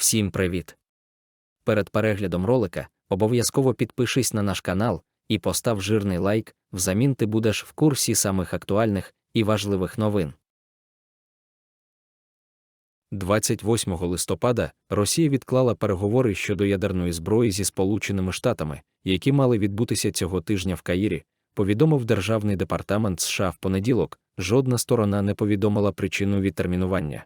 Всім привіт! Перед переглядом ролика обов'язково підпишись на наш канал і постав жирний лайк, взамін ти будеш в курсі самих актуальних і важливих новин. 28 листопада Росія відклала переговори щодо ядерної зброї зі Сполученими Штатами, які мали відбутися цього тижня в Каїрі, повідомив Державний департамент США в понеділок. Жодна сторона не повідомила причину відтермінування.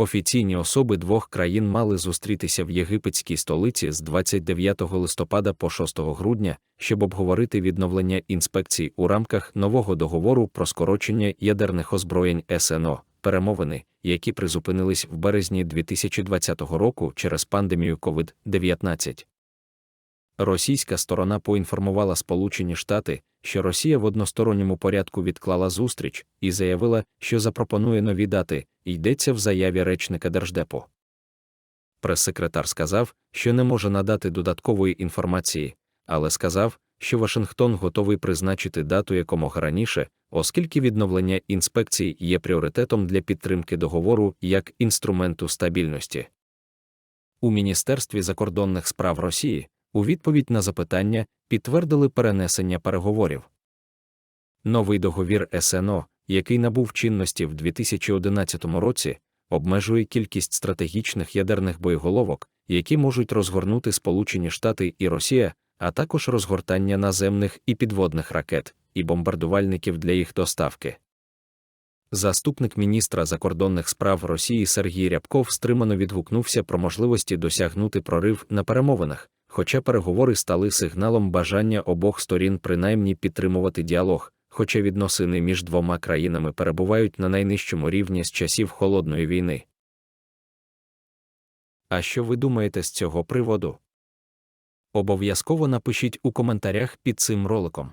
Офіційні особи двох країн мали зустрітися в єгипетській столиці з 29 листопада по 6 грудня, щоб обговорити відновлення інспекцій у рамках нового договору про скорочення ядерних озброєнь СНО, перемовини, які призупинились в березні 2020 року через пандемію COVID-19. Російська сторона поінформувала Сполучені Штати, що Росія в односторонньому порядку відклала зустріч і заявила, що запропонує нові дати, йдеться в заяві речника Держдепу. Прес-секретар сказав, що не може надати додаткової інформації, але сказав, що Вашингтон готовий призначити дату якомога раніше, оскільки відновлення інспекцій є пріоритетом для підтримки договору як інструменту стабільності. У Міністерстві закордонних справ Росії у відповідь на запитання підтвердили перенесення переговорів. Новий договір СНО, який набув чинності в 2011 році, обмежує кількість стратегічних ядерних боєголовок, які можуть розгорнути Сполучені Штати і Росія, а також розгортання наземних і підводних ракет і бомбардувальників для їх доставки. Заступник міністра закордонних справ Росії Сергій Рябков стримано відгукнувся про можливості досягнути прорив на перемовинах, хоча переговори стали сигналом бажання обох сторін принаймні підтримувати діалог, хоча відносини між двома країнами перебувають на найнижчому рівні з часів холодної війни. А що ви думаєте з цього приводу? Обов'язково напишіть у коментарях під цим роликом.